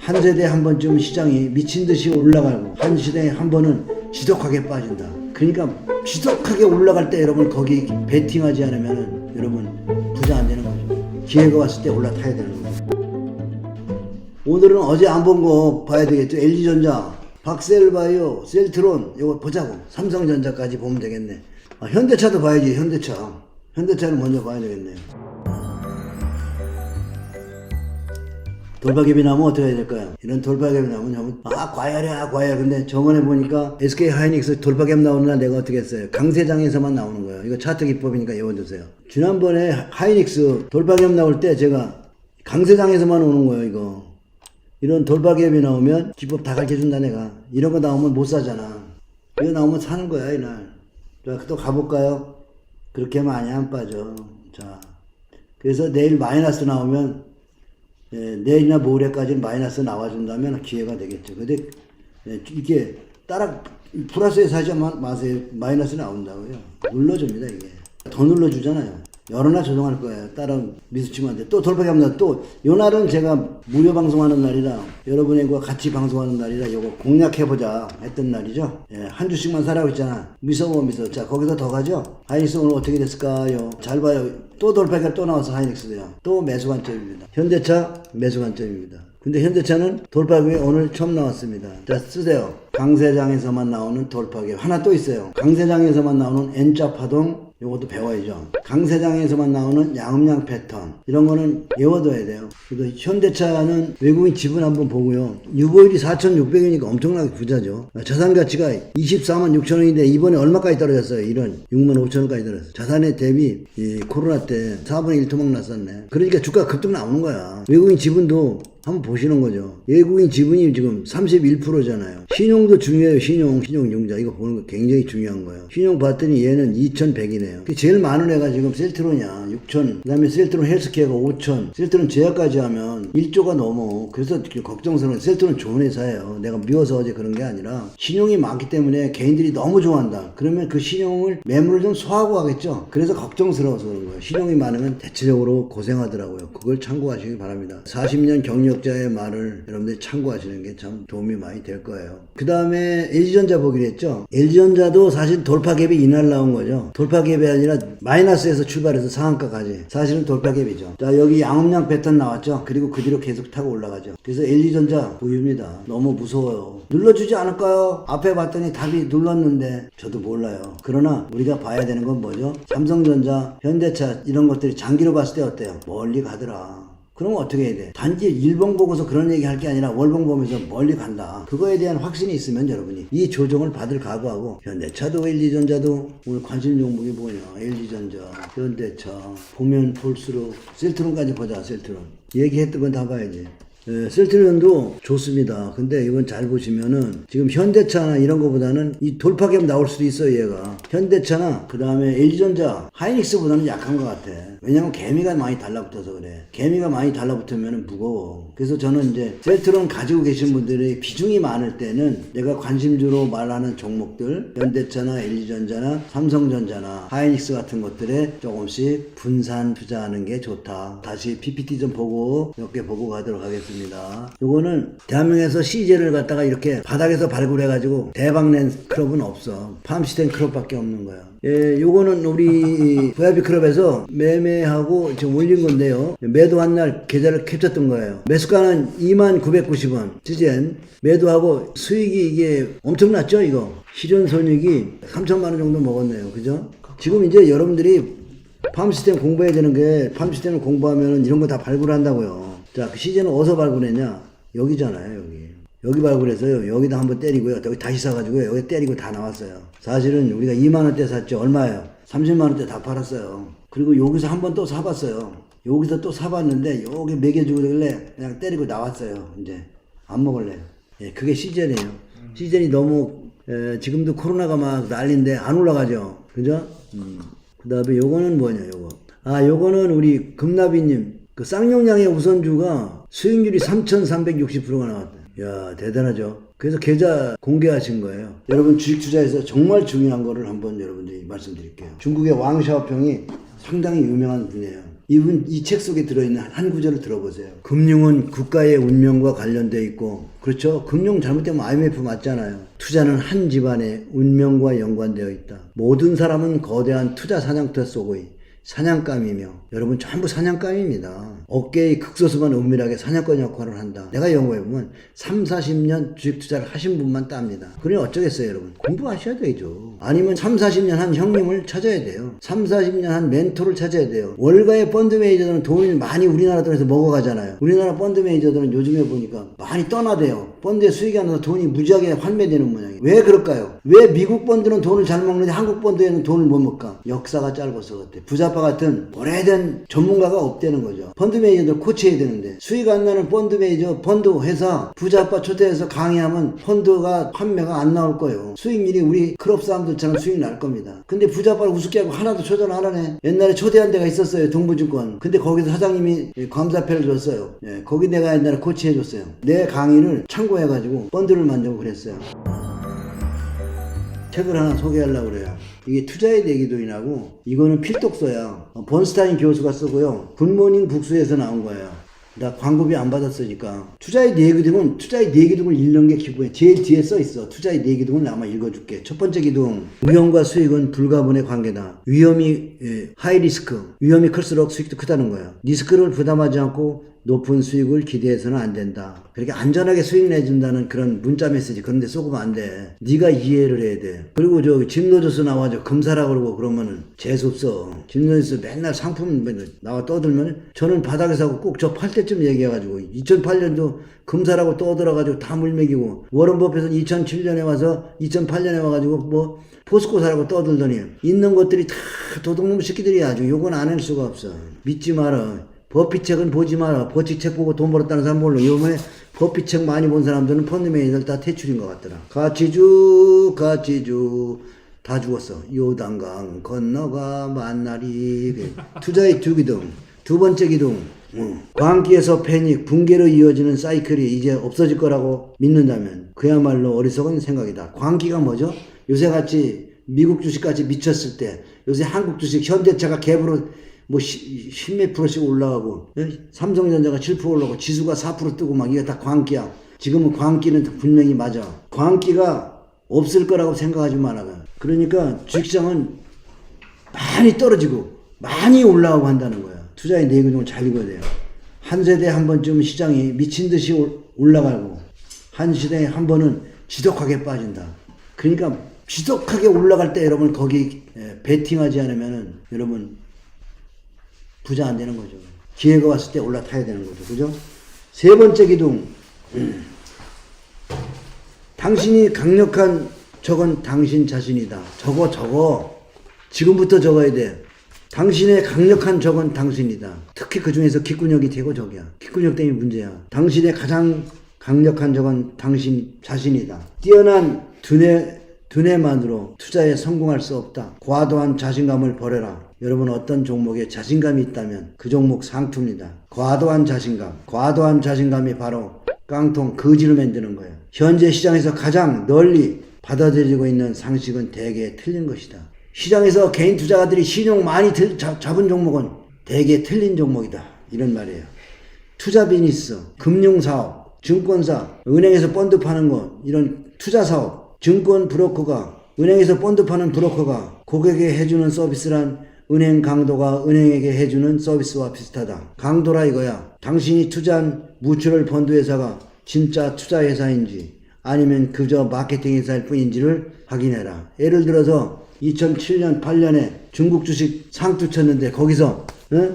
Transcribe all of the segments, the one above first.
한 세대에 한 번쯤 시장이 미친 듯이 올라가고 한 시대에 한 번은 지독하게 빠진다. 그러니까 지독하게 올라갈 때 여러분 거기 베팅하지 않으면 여러분 부자 안 되는 거죠. 기회가 왔을 때 올라타야 되는 거죠. 오늘은 어제 안 본 거 봐야 되겠죠. LG전자, 박셀바이오, 셀트론 이거 보자고. 삼성전자까지 보면 되겠네. 아, 현대차도 봐야지. 현대차. 현대차는 먼저 봐야 되겠네요. 돌파갭이 나면 어떻게 해야 될까요? 이런 돌파갭이 나면 형, 아 과열이야 과열. 근데 저번에 보니까 SK 하이닉스 나오는 날 내가 어떻게 했어요? 강세장에서만 나오는 거예요. 이거 차트 기법이니까 외워두세요. 지난번에 하이닉스 돌파갭 나올 때 제가 강세장에서만 오는 거예요 이거. 이런 돌파갭이 나오면 기법 다 가르쳐준다 내가. 이런 거 나오면 못 사잖아. 이거 나오면 사는 거야 이날. 자또 가볼까요? 그렇게 많이 안 빠져. 자 그래서 내일 마이너스 나오면 예, 내일이나 모레까지는 마이너스 나와준다면 기회가 되겠죠. 근데 예, 이게 따라 플러스에 사지 마- 마세요. 마이너스 나온다고요. 눌러줍니다 이게. 더 눌러주잖아요. 여러 날 조정할 거예요. 안 돼. 또 돌파기 합니다. 또, 요 날은 제가 무료 방송하는 날이라, 여러분과 같이 방송하는 날이라, 요거 공략해보자 했던 날이죠. 예, 한 주씩만 사라고 했잖아. 미소모 미소. 자, 거기서 더 가죠? 하이닉스 오늘 어떻게 됐을까요? 잘 봐요. 또 돌파기가 또 나와서 하이닉스도요. 또 매수 관점입니다. 현대차 매수 관점입니다. 근데 현대차는 돌파기에 오늘 처음 나왔습니다. 자, 쓰세요. 강세장에서만 나오는 돌파기. 하나 또 있어요. 강세장에서만 나오는 N자 파동. 요것도 배워야죠. 강세장에서만 나오는 양음양 패턴. 이런 거는 외워둬야 돼요. 그래도 현대차는 외국인 지분 한번 보고요. 유보율이 4,600이니까 엄청나게 부자죠. 자산 가치가 24만 6천 원인데 이번에 얼마까지 떨어졌어요? 이런 6만 5천 원까지 떨어졌어요. 자산에 대비 이 코로나 때 4분의 1 토막 났었네. 그러니까 주가 급등 나오는 거야. 외국인 지분도 한번 보시는 거죠. 외국인 지분이 지금 31%잖아요. 신용도 중요해요. 신용, 신용융자. 이거 보는 거 굉장히 중요한 거예요. 신용 봤더니 얘는 2,100이네요. 제일 많은 애가 지금 셀트론이야. 6,000. 그 다음에 셀트론 헬스케어가 5,000. 셀트론 제약까지 하면 1조가 넘어. 그래서 걱정스러운 셀트론 좋은 회사예요. 내가 미워서 어제 그런 게 아니라 신용이 많기 때문에 개인들이 너무 좋아한다. 그러면 그 신용을 매물을 좀 소화하고 하겠죠. 그래서 걱정스러워서 그런 거예요. 신용이 많으면 대체적으로 고생하더라고요. 그걸 참고하시기 바랍니다. 40년 경력 자의 말을 여러분들이 참고하시는 게 참 도움이 많이 될 거예요. 그 다음에 LG전자 보기로 했죠. LG전자도 사실 돌파갭이 이날 나온 거죠. 돌파갭이 아니라 마이너스에서 출발해서 상한가까지. 사실은 돌파갭이죠. 자, 여기 양음양 패턴 나왔죠. 그리고 그 뒤로 계속 타고 올라가죠. 그래서 LG전자 보유입니다. 너무 무서워요. 눌러주지 않을까요? 앞에 봤더니 답이 눌렀는데 저도 몰라요. 그러나 우리가 봐야 되는 건 뭐죠? 삼성전자, 현대차 이런 것들이 장기로 봤을 때 어때요? 멀리 가더라. 그럼 어떻게 해야 돼? 단지 일봉 보고서 그런 얘기 할 게 아니라 월봉 보면서 멀리 간다. 그거에 대한 확신이 있으면 여러분이 이 조정을 받을 각오하고 현대차도 LG전자도 오늘 관심 종목이 뭐냐? LG전자, 현대차 보면 볼수록 셀트론까지 보자. 셀트론 얘기했던 건 다 봐야지. 예, 셀트론도 좋습니다. 근데 이건 잘 보시면은 지금 현대차나 이런 거보다는 이 돌파갭 나올 수도 있어요, 얘가. 현대차나 그 다음에 LG전자, 하이닉스보다는 약한 것 같아. 왜냐면 개미가 많이 달라붙어서 그래. 개미가 많이 달라붙으면 무거워. 그래서 저는 이제 셀트론 가지고 계신 분들이 비중이 많을 때는 내가 관심주로 말하는 종목들, 현대차나 LG전자나 삼성전자나 하이닉스 같은 것들에 조금씩 분산 투자하는 게 좋다. 다시 PPT 좀 보고 몇 개 보고 가도록 하겠습니다. 요거는 대한민국에서 CJ를 갖다가 이렇게 바닥에서 발굴해가지고 대박낸 클럽은 없어. 팜시텐 클럽밖에 없는 거야. 예, 요거는 우리 VIP 클럽에서 매매하고 지금 올린 건데요. 매도한 날 계좌를 캡쳤던 거예요. 매수가는 2990원. 시젠 매도하고 수익이 이게 엄청났죠, 이거. 실현 손익이 3천만 원 정도 먹었네요. 그죠? 지금 이제 여러분들이 팜 시스템 공부해야 되는 게, 팜 시스템을 공부하면 이런 거 다 발굴한다고요. 자, 그 시즌은 어디서 발굴했냐? 여기잖아요, 여기. 여기 발굴해서요. 여기다 한번 때리고요. 여기 다시 사가지고요. 여기 때리고 다 나왔어요. 사실은 우리가 2만원대 샀죠. 얼마예요? 30만원대 다 팔았어요. 그리고 여기서 한 번 또 사봤어요. 여기서 또 사봤는데, 여기 매겨주길래 그냥 때리고 나왔어요. 이제. 안 먹을래요. 예, 그게 시즌이에요. 시즌이 너무, 에, 지금도 코로나가 막 난리인데 안 올라가죠. 그죠? 음. 그 다음에 요거는 뭐냐, 요거. 아, 요거는 우리 금나비님. 그 쌍용량의 우선주가 수익률이 3,360%가 나왔다. 야, 대단하죠. 그래서 계좌 공개하신 거예요. 여러분 주식 투자에서 정말 중요한 거를 한번 여러분들이 말씀드릴게요. 중국의 왕 샤오평이 상당히 유명한 분이에요. 이분 이 책 속에 들어있는 한 구절을 들어보세요. 금융은 국가의 운명과 관련돼 있고 그렇죠. 금융 잘못되면 IMF 맞잖아요. 투자는 한 집안의 운명과 연관되어 있다. 모든 사람은 거대한 투자 사냥터 속의 사냥감이며 여러분 전부 사냥감입니다. 어깨의 극소수만 은밀하게 사냥꾼 역할을 한다. 내가 연구해보면 3, 40년 주식 투자를 하신 분만 땁니다. 그러니 어쩌겠어요 여러분. 공부하셔야 되죠. 아니면 3, 40년 한 형님을 찾아야 돼요. 3, 40년 한 멘토를 찾아야 돼요. 월가의 펀드 매니저들은 돈을 많이 우리나라 돈에서 먹어가잖아요. 우리나라 펀드 매니저들은 요즘에 보니까 많이 떠나대요. 펀드에 수익이 안 나서 돈이 무지하게 환매되는 모양이에요. 왜 그럴까요? 왜 미국 펀드는 돈을 잘 먹는데 한국 펀드에는 돈을 못 먹까? 역사가 짧아서 그렇대. 부자파 같은 오래된 전문가가 없다는 거죠. 펀드 매니저들 코치해야 되는데 수익 안 나는 펀드 매니저, 펀드 회사, 부자파 초대해서 강의하면 펀드가 판매가 안 나올 거예요. 수익률이 우리 클럽 사람들처럼 수익 날 겁니다. 근데 부자파를 우습게 하고 하나도 초대를 안 하네. 옛날에 초대한 데가 있었어요. 동부증권. 근데 거기서 사장님이 감사패를 줬어요. 예, 거기 내가 옛날에 코치해 줬어요. 내 강의를 참고 해가지고 펀드를 만들고 그랬어요. 책을 하나 소개하려고 그래요. 이게 투자의 대기도인하고 이거는 필독서야. 어, 번스타인 교수가 쓰고요. 굿모닝 북스에서 나온 거예요. 나 광고비 안 받았으니까 투자의 내기둥은 투자의 내기둥을 읽는 게 기본이에요. 제일 뒤에 써 있어. 투자의 내기둥을 아마 읽어줄게. 첫 번째 기둥 위험과 수익은 불가분의 관계다. 위험이 예, 하이 리스크 위험이 클수록 수익도 크다는 거야. 리스크를 부담하지 않고 높은 수익을 기대해서는 안 된다. 그렇게 안전하게 수익 내준다는 그런 문자 메시지 그런 데 쏘면 안 돼. 네가 이해를 해야 돼. 그리고 저 짐노조스 나와서 금사라 그러고 그러면은 재수없어. 짐노조스 맨날 상품 나와 떠들면 저는 바닥에 사고 꼭 저 팔 때쯤 얘기해가지고 2008년도 금사라고 떠들어가지고 다 물먹이고 워런 버핏은 2007년에 와서 2008년에 와가지고 뭐 포스코 사라고 떠들더니 있는 것들이 다 도둑놈 새끼들이 아주 요건 안할 수가 없어. 믿지 마라. 버피책은 보지 마라. 버피책 보고 돈 벌었다는 사람 몰라. 요번에 버피책 많이 본 사람들은 펀드 매니저들 다 퇴출인 것 같더라. 가치주, 가치주. 다 죽었어. 요단강 건너가 만나리. 투자의 두 기둥. 두 번째 기둥. 어. 광기에서 패닉, 붕괴로 이어지는 사이클이 이제 없어질 거라고 믿는다면 그야말로 어리석은 생각이다. 광기가 뭐죠? 요새같이 미국 주식까지 미쳤을 때 요새 한국 주식 현대차가 갭으로 뭐 10몇 프로씩 올라가고 예? 삼성전자가 7% 올라가고 지수가 4% 뜨고 막 이게 다 광기야. 지금은 광기는 분명히 맞아. 광기가 없을 거라고 생각하지 말아요. 그러니까 주식시장은 많이 떨어지고 많이 올라가고 한다는 거야. 투자의 내용을 잘 읽어야 돼요. 한 세대에 한 번쯤 시장이 미친 듯이 올- 올라가고 한 시대에 한 번은 지독하게 빠진다. 그러니까 지독하게 올라갈 때 여러분 거기 예, 베팅하지 않으면은 여러분 부자 안 되는 거죠. 기회가 왔을 때 올라타야 되는 거죠. 그죠? 세 번째 기둥. 음. 당신이 강력한 적은 당신 자신이다. 적어, 적어. 지금부터 적어야 돼. 당신의 강력한 적은 당신이다. 특히 그 중에서 귓근육이 되고 적이야. 귓근육 때문에 문제야. 당신의 가장 강력한 적은 당신 자신이다. 뛰어난 두뇌, 두뇌만으로 투자에 성공할 수 없다. 과도한 자신감을 버려라. 여러분 어떤 종목에 자신감이 있다면 그 종목 상투입니다. 과도한 자신감. 과도한 자신감이 바로 깡통 거지를 만드는 거예요. 현재 시장에서 가장 널리 받아들이고 있는 상식은 대개 틀린 것이다. 시장에서 개인 투자가들이 신용 많이 들, 잡, 잡은 종목은 대개 틀린 종목이다. 이런 말이에요. 투자 비즈니스, 금융 사업, 증권사, 은행에서 펀드 파는 것, 이런 투자 사업, 증권 브로커가, 은행에서 펀드 파는 브로커가 고객에게 해주는 서비스란 은행 강도가 은행에게 해주는 서비스와 비슷하다. 강도라 이거야. 당신이 투자한 무추럴 펀드 회사가 진짜 투자 회사인지 아니면 그저 마케팅 회사일 뿐인지를 확인해라. 예를 들어서 2007년 8년에 중국 주식 상투 쳤는데 거기서 어?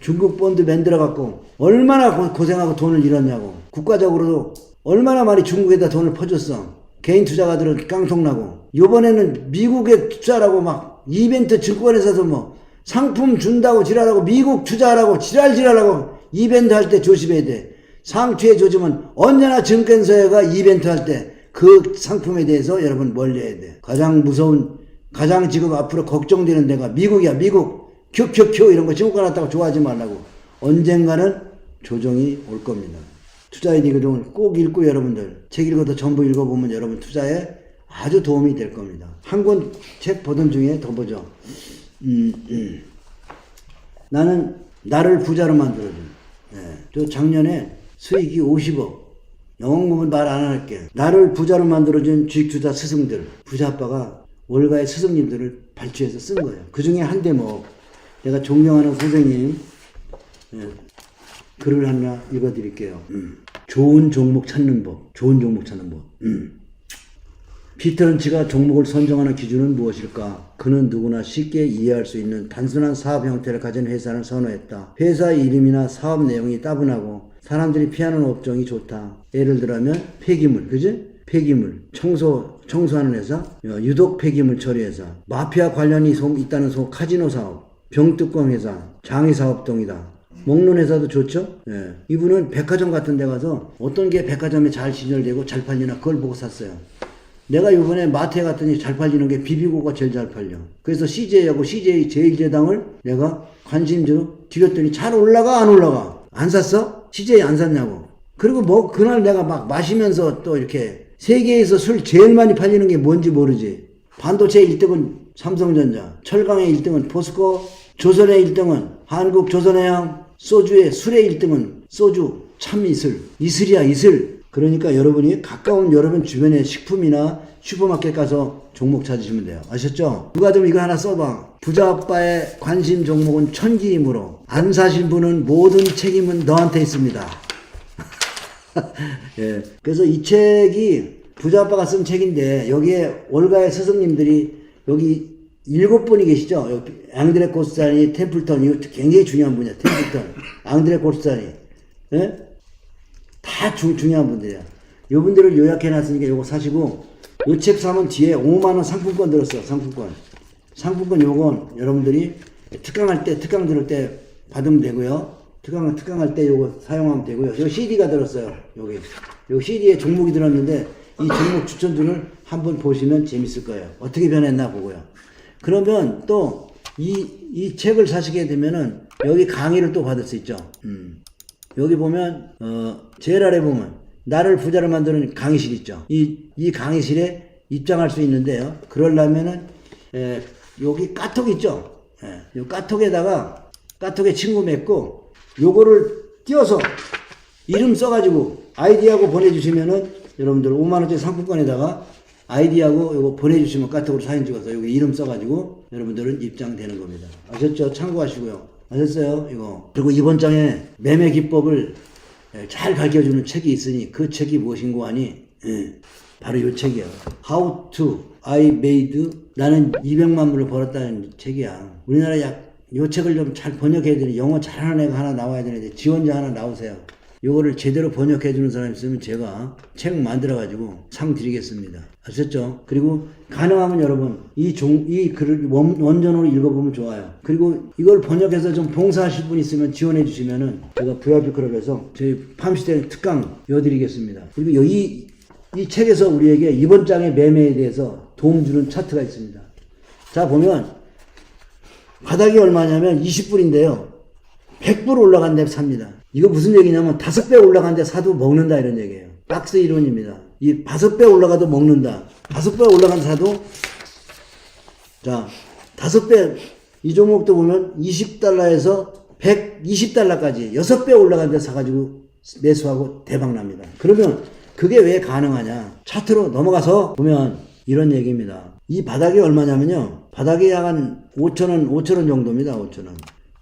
중국 본드 만들어 갖고 얼마나 고- 고생하고 돈을 잃었냐고 국가적으로도 얼마나 많이 중국에다 돈을 퍼줬어 개인 투자가들은 깡통나고 요번에는 미국에 투자라고 막 이벤트 증권회사도 뭐 상품 준다고 지랄하고 미국 투자하라고 지랄지랄하고 이벤트 할 때 조심해야 돼 상투에 조짐은 언제나 증권사가 이벤트 할 때 그 상품에 대해서 여러분 멀리해야 돼 가장 무서운 가장 지금 앞으로 걱정되는 데가 미국이야, 미국. 큐큐큐 이런 거 증권 왔다고 좋아하지 말라고. 언젠가는 조정이 올 겁니다. 투자의 니그동을 꼭 읽고 여러분들 책 읽어도 전부 읽어보면 여러분 투자에 아주 도움이 될 겁니다. 한 권 책 보던 중에 더 보죠. 음, 음. 나는 나를 부자로 만들어준. 예. 저 작년에 수익이 50억. 영업은 말안 할게. 나를 부자로 만들어준 주식 투자 스승들, 부자 아빠가 월가의 스승님들을 발주해서 쓴 거예요. 그 중에 한 대목. 내가 존경하는 선생님, 예, 글을 하나 읽어드릴게요. 음. 좋은 종목 찾는 법. 좋은 종목 찾는 법. 음. 피터 런치가 종목을 선정하는 기준은 무엇일까? 그는 누구나 쉽게 이해할 수 있는 단순한 사업 형태를 가진 회사를 선호했다. 회사 이름이나 사업 내용이 따분하고 사람들이 피하는 업종이 좋다. 예를 들면 폐기물, 그지? 폐기물, 청소, 청소하는 회사, 어, 유독 폐기물 처리 회사, 마피아 관련이 소- 있다는 소 카지노 사업, 병뚜껑 회사, 장의 사업동이다. 먹는 회사도 좋죠? 예. 이분은 백화점 같은 데 가서 어떤 게 백화점에 잘 진열되고 잘 팔리나 그걸 보고 샀어요. 내가 이번에 마트에 갔더니 잘 팔리는 게 비비고가 제일 잘 팔려. 그래서 CJ하고 CJ 제일제당을 내가 관심주로 드렸더니 잘 올라가 안 올라가? 안 샀어? CJ 안 샀냐고. 그리고 뭐 그날 내가 막 마시면서 또 이렇게 세계에서 술 제일 많이 팔리는 게 뭔지 모르지. 반도체 1등은 삼성전자, 철강의 1등은 포스코, 조선의 1등은 한국 조선해양, 소주의 술의 1등은 소주 참이슬, 이슬이야 이슬. 그러니까 여러분이 가까운 여러분 주변의 식품이나 슈퍼마켓 가서 종목 찾으시면 돼요. 아셨죠? 누가 좀 이거 하나 써봐. 부자 아빠의 관심 종목은 천기이므로 안 사신 분은 모든 책임은 너한테 있습니다. 예. 그래서 이 책이 부자 아빠가 쓴 책인데 여기에 월가의 스승님들이 여기 일곱 분이 계시죠. 앙드레 코스타니, 템플턴 이거 굉장히 중요한 분이야. 템플턴, 앙드레 코스타니, 예? 다 주, 중요한 분들이야. 요 분들을 요약해 놨으니까 요거 사시고 요 책 사면 뒤에 5만 원 상품권 들었어. 상품권. 상품권 요건 여러분들이 특강할 때 특강 들을 때 받으면 되고요. 특강 특강할 때 요거 사용하면 되고요. 요 CD가 들었어요. 여기. 요 CD에 종목이 들었는데 이 종목 추천준을 한번 보시면 재밌을 거예요. 어떻게 변했나 보고요. 그러면 또 이 이 책을 사시게 되면은 여기 강의를 또 받을 수 있죠. 음. 여기 보면 어 제일 아래 보면 나를 부자로 만드는 강의실 있죠. 이 이 강의실에 입장할 수 있는데요. 그러려면은 에, 여기 까톡 있죠. 예, 요 까톡에다가 까톡에 친구 맺고 요거를 띄워서 이름 써가지고 아이디하고 보내주시면은 여러분들 5만 원짜리 상품권에다가 아이디하고 요거 보내주시면 카톡으로 사진 찍어서 여기 이름 써가지고 여러분들은 입장되는 겁니다. 아셨죠? 참고하시고요. 아셨어요? 이거. 그리고 이번 장에 매매 기법을 예, 잘 가르쳐주는 책이 있으니 그 책이 무엇인고 하니 예, 바로 이 책이야. How to I made 나는 200만 불을 벌었다는 책이야. 우리나라 약 이 책을 좀 잘 번역해야 되는 영어 잘하는 애가 하나 나와야 되는데 지원자 하나 나오세요. 요거를 제대로 번역해 주는 사람 있으면 제가 책 만들어 가지고 상 드리겠습니다. 아셨죠? 그리고 가능하면 여러분 이 종 이 글을 원, 원전으로 읽어보면 좋아요. 그리고 이걸 번역해서 좀 봉사하실 분 있으면 지원해 주시면은 제가 VIP 클럽에서 저희 팜시대 특강 여드리겠습니다. 그리고 여기 이 책에서 우리에게 이번 장의 매매에 대해서 도움 주는 차트가 있습니다. 자 보면 바닥이 얼마냐면 20불인데요. 100불 올라간 데 삽니다. 이거 무슨 얘기냐면 다섯 배 올라간 데 사도 먹는다 이런 얘기예요. 박스 이론입니다. 이 다섯 배 올라가도 먹는다. 다섯 배 올라간 사도 자 다섯 배 이 종목도 보면 20달러에서 120달러까지 여섯 배 올라간 데 사가지고 매수하고 대박 납니다. 그러면 그게 왜 가능하냐? 차트로 넘어가서 보면 이런 얘기입니다. 이 바닥이 얼마냐면요. 바닥이 약 한 5천원, 5천원 정도입니다. 5천원.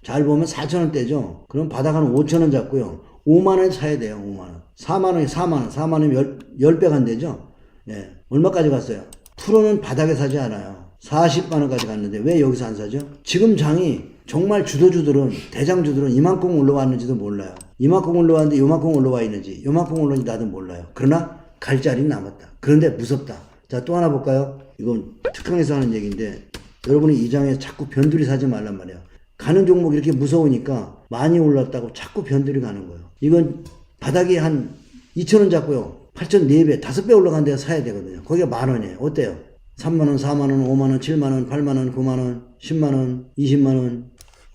잘 보면 4천원대죠. 그럼 바닥 한 5천원 잡고요. 5만원 사야 돼요. 5만원. 4만원이 4만원. 4만원이면 10배 간대죠. 예. 얼마까지 갔어요? 프로는 바닥에 사지 않아요. 40만원까지 갔는데 왜 여기서 안 사죠? 지금 장이 정말 주도주들은 대장주들은 이만큼 올라왔는지도 몰라요. 이만큼 올라왔는데 요만큼 올라와 있는지 요만큼 올라왔는지 나도 몰라요. 그러나 갈 자리는 남았다. 그런데 무섭다. 자 또 하나 볼까요? 이건 특강에서 하는 얘기인데 여러분이 이 장에 자꾸 변두리 사지 말란 말이야. 가는 종목이 이렇게 무서우니까 많이 올랐다고 자꾸 변두리 가는 거예요. 이건 바닥이 한 2천원 잡고요. 8천 4배, 5배 올라간 데가 사야 되거든요. 거기가 만 원이에요. 어때요? 3만원, 4만원, 5만원, 7만원, 8만원, 9만원, 10만원, 20만원.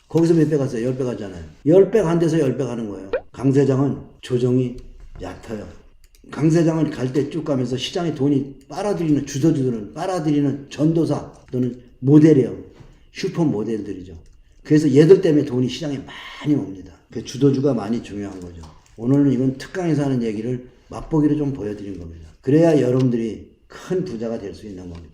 거기서 몇 배 갔어요? 10배 갔잖아요. 10배 간 데서 10배 가는 거예요. 강세장은 조정이 얕아요. 강세장을 갈때 쭉 가면서 시장에 돈이 빨아들이는 주저주들은 빨아들이는 전도사 또는 모델이에요. 슈퍼 모델들이죠. 그래서 얘들 때문에 돈이 시장에 많이 옵니다. 그 주도주가 많이 중요한 거죠. 오늘은 이건 특강에서 하는 얘기를 맛보기로 좀 보여드린 겁니다. 그래야 여러분들이 큰 부자가 될 수 있는 겁니다.